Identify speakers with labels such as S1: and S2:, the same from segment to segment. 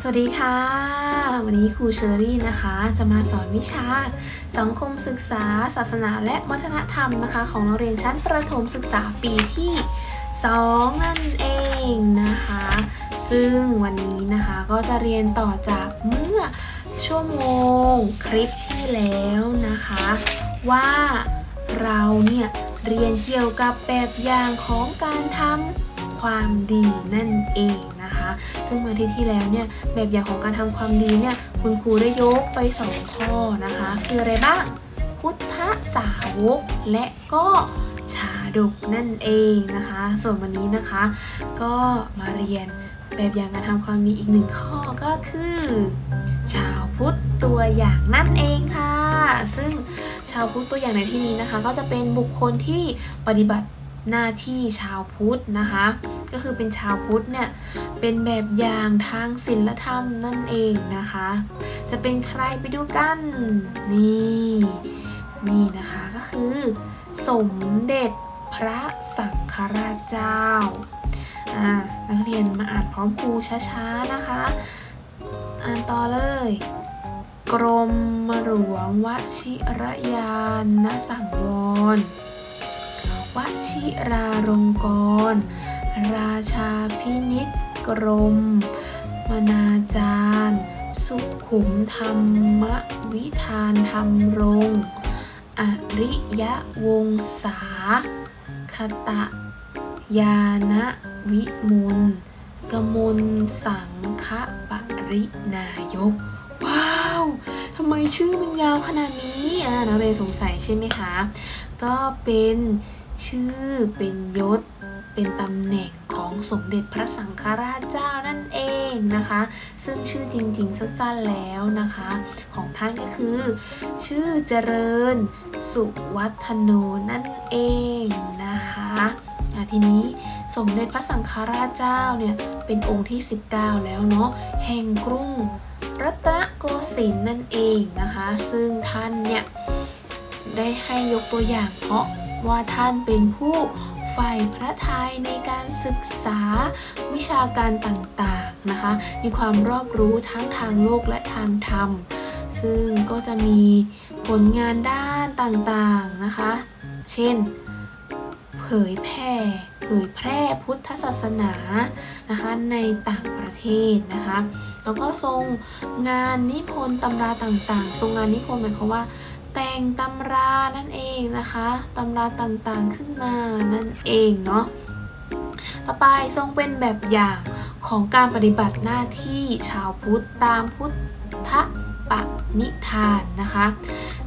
S1: สวัสดีค่ะ วันนี้ครูเชอรี่นะคะ จะมาสอนวิชา สังคมศึกษา ศาสนาและวัฒนธรรมนะคะ ของนักเรียนชั้นประถมศึกษาปีที่ 2 นั่นเองนะคะ ซึ่งวันนี้นะคะก็จะเรียนต่อจากเมื่อชั่วโมงคลิปที่แล้วนะคะ ว่าเราเนี่ยเรียนเกี่ยวกับแบบอย่างของการทำ ความดีนั่นเองนะคะ ซึ่งมาที่ที่แล้วเนี่ยแบบอย่างของการทำความดีเนี่ยคุณครูได้ยกไป 2 ข้อนะคะ คืออะไรบ้าง พุทธสาวกและก็ชาดกนั่นเองนะคะ ส่วนวันนี้นะคะ ก็มาเรียนแบบอย่างการทำความดีอีกหนึ่งข้อก็คือ ชาวพุทธตัวอย่างนั่นเองค่ะ ซึ่งชาวพุทธตัวอย่างในที่นี้นะคะ ก็จะเป็นบุคคลที่ปฏิบัติหน้าที่ชาวพุทธนะคะ ก็คือเป็นชาวพุทธเนี่ยเป็นแบบอย่างทางศีลธรรมนั่นเองนะคะ จะเป็นใครไปดูกันนี่นี่นะคะก็คือ สมเด็จพระสังฆราชเจ้านักเรียนมาอ่านพร้อมครูช้าๆนะคะ อ่านต่อเลย กรมหลวงวชิรยานนสังวรวชิราลงกรณ ราชาพินิษกรม มนาจารย์ สุขุมธรรมวิธานธรรมรงอริยวงศาคตะ ยานะวิมุลกมลสังฆปรินายก ว้าวทำไมชื่อมันยาวขนาดนี้อ่านักเรียนสงสัยใช่ไหมคะ ก็เป็นชื่อเป็นยศ เป็นตำแหน่งของสมเด็จพระสังฆราชเจ้านั่นเองนะคะ ซึ่งชื่อจริงๆสั้นๆแล้วนะคะ ของท่านก็คือ ชื่อเจริญสุวัฒโนนั่นเองนะคะทีนี้สมเด็จพระสังฆราชเจ้าเนี่ยเป็นองค์ที่ 19 แล้วเนาะแห่งกรุงรัตนโกสินทร์นั่นเองนะคะ ซึ่งท่านเนี่ยได้ให้ยกตัวอย่างเพราะว่าท่านเป็นผู้ ใฝ่พระทัยในการศึกษาวิชาการต่างๆนะคะ มีความรอบรู้ทั้งทางโลกและทางธรรม ซึ่งก็จะมีผลงานด้านต่างๆนะคะ เช่น เผยแพร่เผยแพร่พุทธศาสนานะคะในต่างประเทศนะคะ แล้วก็ทรงงานนิพนธ์ตำราต่างๆ ทรงงานนิพนธ์หมายความว่า แต่งตำรานั่นเองนะคะตำราต่างๆขึ้นมานั่นเองเนาะต่อไปทรงเป็นแบบอย่างของการปฏิบัติหน้าที่ชาวพุทธตามพุทธปณิธานนะคะ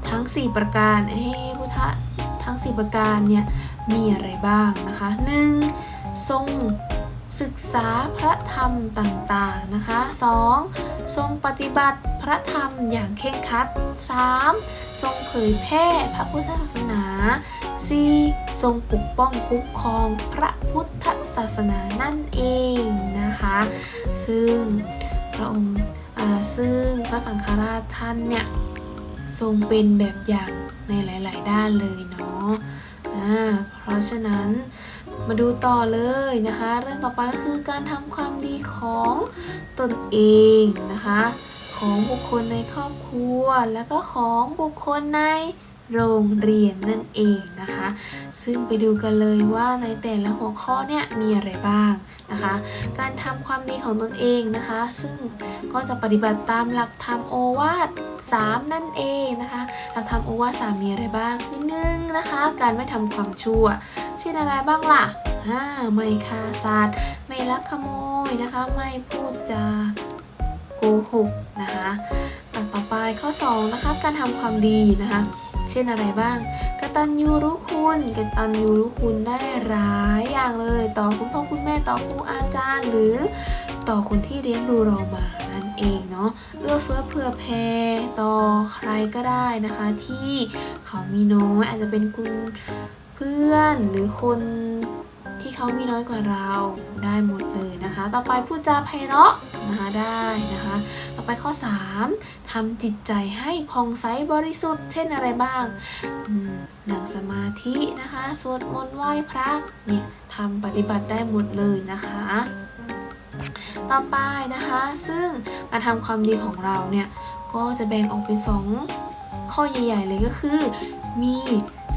S1: ทั้ง 4 ประการเอ้พุทธทั้ง 4 ประการเนี่ยมีอะไรบ้างนะคะ 1. ทรงศึกษาพระธรรมต่างๆนะคะ 2. ทรงปฏิบัติ ระธรรมอย่างเคร่งครัด 3. ทรงเผยแพร่พระพุทธศาสนา 4. ทรงปกป้องคุ้มครองพระพุทธศาสนานั่นเองนะคะ ซึ่งพระองค์ซึ่งพระสังฆราชท่านเนี่ยทรงเป็นแบบอย่างในหลาย ๆ ด้านเลยเนาะเพราะฉะนั้นมาดูต่อเลยนะคะ เรื่องต่อไปก็คือการทำความดีของตนเองนะคะ ของบุคคลในครอบครัว แล้วก็ของบุคคลในโรงเรียนนั่นเองนะคะ ซึ่งไปดูกันเลยว่าในแต่ละหัวข้อเนี่ยมีอะไรบ้างนะคะ การทำความดีของตนเองนะคะ ซึ่งก็จะปฏิบัติตามหลักธรรมโอวาท3นั่นเองนะคะ หลักธรรมโอวาทสามมีอะไรบ้างคือหนึ่งนะคะ การไม่ทำความชั่วเช่นอะไรบ้างล่ะไม่ฆ่าสัตว์ไม่ลักขโมยนะคะ ไม่พูดจา หกนะคะอะต่อไปข้อ 2 นะคะ การทำความดีนะคะ เช่นอะไรบ้างกตัญญูรู้คุณกตัญญูรู้คุณได้หลายอย่างเลย ต่อคุณพ่อคุณแม่ต่อครูอาจารย์ หรือต่อคนที่เลี้ยงดูเรามานั่นเองเนาะเอื้อเฟื้อเผื่อแผ่ต่อใครก็ได้นะคะ ที่เขามีน้อยอาจจะเป็นคุณเพื่อนหรือคน ที่เขามีน้อยกว่าเราได้หมดเลยนะคะ ต่อไปพูดจาไพเราะนะคะได้นะคะ ต่อไปข้อ 3ทำจิตใจให้ผ่องใสบริสุทธิ์ เช่นอะไรบ้างนั่งสมาธินะคะสวดมนต์ไหว้พระเนี่ยทำปฏิบัติได้หมดเลยนะคะต่อไปนะคะ ซึ่งการทำความดีของเราเนี่ย ก็จะแบ่งออกเป็นสองข้อใหญ่ ๆ เลยก็คือ มี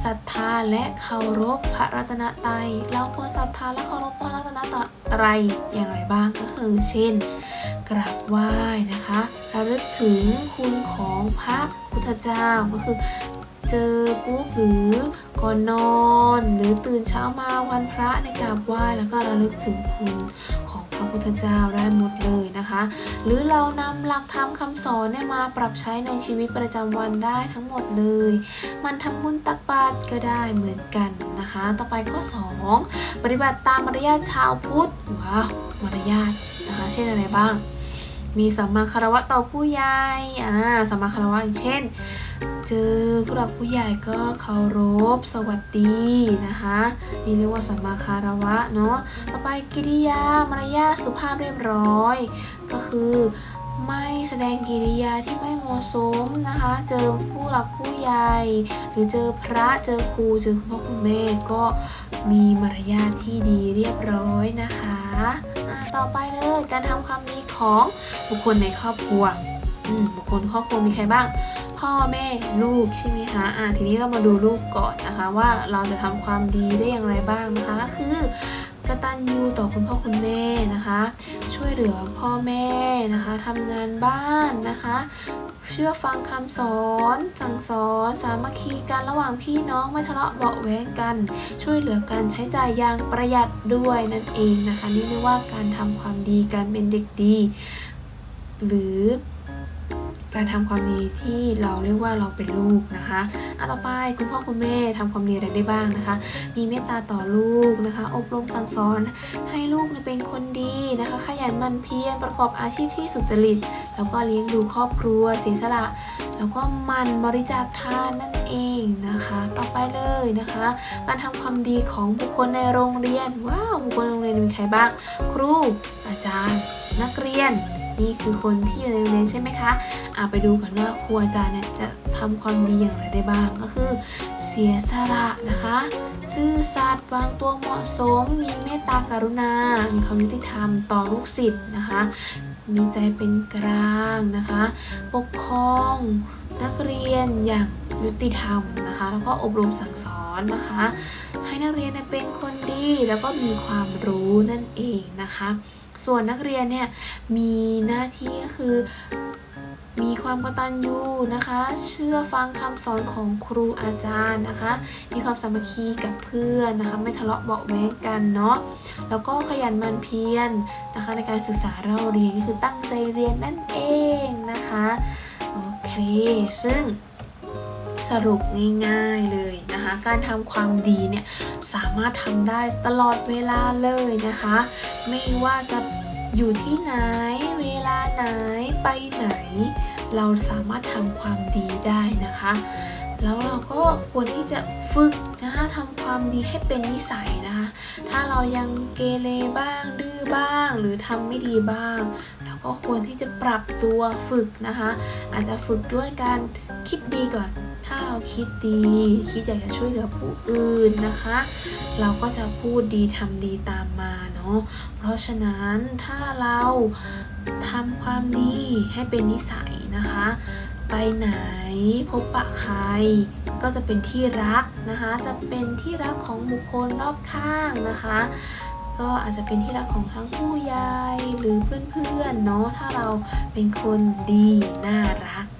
S1: ศรัทธาและเคารพพระรัตนตรัยเราควรศรัทธาและเคารพพระรัตนตรัยอย่างไรบ้างก็คือเช่น กราบไหว้นะคะระลึกถึงคุณของพระพุทธเจ้าก็คือเจอปุ๊บหรือก่อนนอน หรือตื่นเช้ามาวันพระในกราบไหว้แล้วก็ระลึกถึงคุณ ระพุทธเจ้าได้หมดเลยนะคะ หรือเรานำหลักธรรมคำสอนเนี่ยมาปรับใช้ในชีวิตประจำวันได้ทั้งหมดเลย มันทำบุญตักบาตรก็ได้เหมือนกันนะคะ ต่อไปข้อ 2 ปฏิบัติตามมารยาทชาวพุทธว้าวมารยาทนะคะ เช่นอะไรบ้าง มีสัมมาคารวะต่อผู้ใหญ่อ่าสัมมาคารวะเช่น เจอผู้หลักผู้ใหญ่ก็เคารพสวัสดีนะคะนี่เรียกว่าสัมมาคารวะเนาะต่อไปกิริยามารยาสุภาพเรียบร้อย ก็คือไม่แสดงกิริยาที่ไม่เหมาะสมนะคะ เจอผู้หลักผู้ใหญ่ หรือเจอพระเจอครูเจอคุณพ่อคุณแม่ก็มีมารยาทที่ดีเรียบร้อยนะคะะต่อไปเลยการทำความดีของบุคคลในครอบครัวบุคคลครอบครัวมีใครบ้าง พ่อแม่ลูกใช่ไหมคะอะทีนี้เรามาดูลูกก่อนนะคะ ว่าเราจะทำความดีได้อย่างไรบ้างนะคะก็คือกตัญญูต่อคุณพ่อคุณแม่นะคะ ช่วยเหลือพ่อแม่นะคะทำงานบ้านนะคะ เชื่อฟังคำสอน สั่งสอน สามัคคีกันระหว่างพี่น้องไม่ทะเลาะเบาแว้งกัน ช่วยเหลือการใช้จ่ายอย่างประหยัดด้วยนั่นเองนะคะ นี่เรียกว่าการทำความดีการเป็นเด็กดี หรือ การทำความดีที่เราเรียกว่าเราเป็นลูกนะคะอะต่อไปคุณพ่อคุณแม่ทำความดีอะไรได้บ้างนะคะ มีเมตตาต่อลูกนะคะ อบรมสั่งสอน ให้ลูกเป็นคนดีนะคะ ขยันมั่นเพียรประกอบอาชีพที่สุจริต แล้วก็เลี้ยงดูครอบครัวเสียสละ แล้วก็มันบริจาคทานนั่นเองนะคะ ต่อไปเลยนะคะ การทำความดีของบุคคลในโรงเรียนว้าวบุคคลในโรงเรียนมีใครบ้าง ครูอาจารย์ นักเรียน นี่คือคนที่อยู่ในโรงเรียนใช่ไหมคะอะไปดูกันว่าครูอาจารย์เนี่ยจะทำความดีอย่างไรได้บ้างก็คือ เสียสละนะคะ ซื่อสัตย์วางตัวเหมาะสม มีเมตตากรุณา มีความยุติธรรมต่อลูกศิษย์นะคะ มีใจเป็นกลางนะคะ ปกครองนักเรียนอย่างยุติธรรมนะคะ แล้วก็อบรมสั่งสอนนะคะ ให้นักเรียนเป็นคนดีแล้วก็มีความรู้นั่นเองนะคะ ส่วนนักเรียนเนี่ยมีหน้าที่ก็คือ มีความกตัญญูนะคะ เชื่อฟังคำสอนของครูอาจารย์นะคะ มีความสามัคคีกับเพื่อนนะคะ ไม่ทะเลาะเบาะแว้งกันเนาะ แล้วก็ขยันมันเพียรนะคะ ในการศึกษาเราเรียนก็คือตั้งใจเรียนนั่นเองนะคะ โอเค ซึ่ง สรุปง่ายๆเลยนะคะ การทำความดีเนี่ยสามารถทำได้ตลอดเวลาเลยนะคะ ไม่ว่าจะอยู่ที่ไหน เวลาไหนไปไหน เราสามารถทำความดีได้นะคะ แล้วเราก็ควรที่จะฝึกนะคะทำความดีให้เป็นนิสัยนะคะ ถ้าเรายังเกเรบ้างดื้อบ้างหรือทำไม่ดีบ้างเราก็ควรที่จะปรับตัวฝึกนะคะ อาจจะฝึกด้วยการคิดดีก่อน ถ้าเราคิดดี คิดอยากจะช่วยเหลือผู้อื่นนะคะ เราก็จะพูดดีทำดีตามมาเนาะ เพราะฉะนั้นถ้าเราทำความดีให้เป็นนิสัยนะคะ ไปไหนพบปะใคร ก็จะเป็นที่รักนะคะ จะเป็นที่รักของบุคคลรอบข้างนะคะก็อาจจะเป็นที่รักของทั้งผู้ใหญ่หรือเพื่อนๆเนาะถ้าเราเป็นคนดีน่ารักนะคะนัก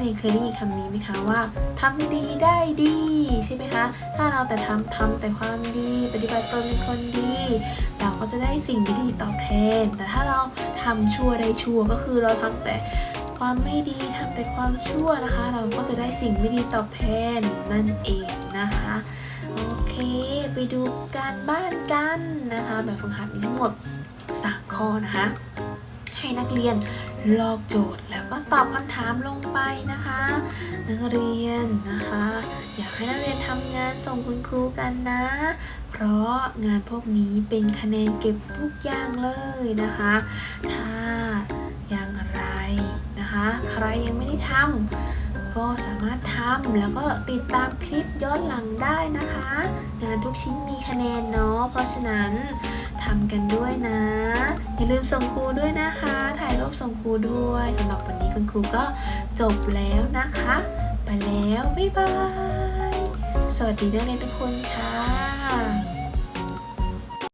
S1: เรียนเคยได้ยินคำนี้ไหมคะว่าทำดีได้ดีใช่ไหมคะ ถ้าเราแต่ทำทำแต่ความดี ปฏิบัติตนเป็นคนดี เราก็จะได้สิ่งดีๆตอบแทน แต่ถ้าเราทำชั่วได้ชั่วก็คือเราทำแต่ความไม่ดีทำแต่ความชั่วนะคะ เราก็จะได้สิ่งไม่ดีตอบแทนนั่นเองนะคะโอเค ไปดูการบ้านกันนะคะ แบบฝึกหัดมีทั้งหมด3ข้อนะคะ ให้นักเรียนลอกโจทย์ ก็ตอบคำถามลงไปนะคะ นักเรียนนะคะ อยากให้นักเรียนทำงานส่งคุณครูกันนะ เพราะงานพวกนี้เป็นคะแนนเก็บทุกอย่างเลยนะคะ ถ้าอย่างไรนะคะ ใครยังไม่ได้ทำก็สามารถทำแล้วก็ติดตามคลิปย้อนหลังได้นะคะ งานทุกชิ้นมีคะแนนเนาะเพราะฉะนั้น ทำกันด้วยนะ อย่าลืมส่งครูด้วยนะคะ ถ่ายรูปส่งครูด้วยสำหรับวันนี้คุณครูก็จบแล้วนะคะ ไปแล้ว บ๊ายบาย สวัสดีนักเรียนทุกคนค่ะ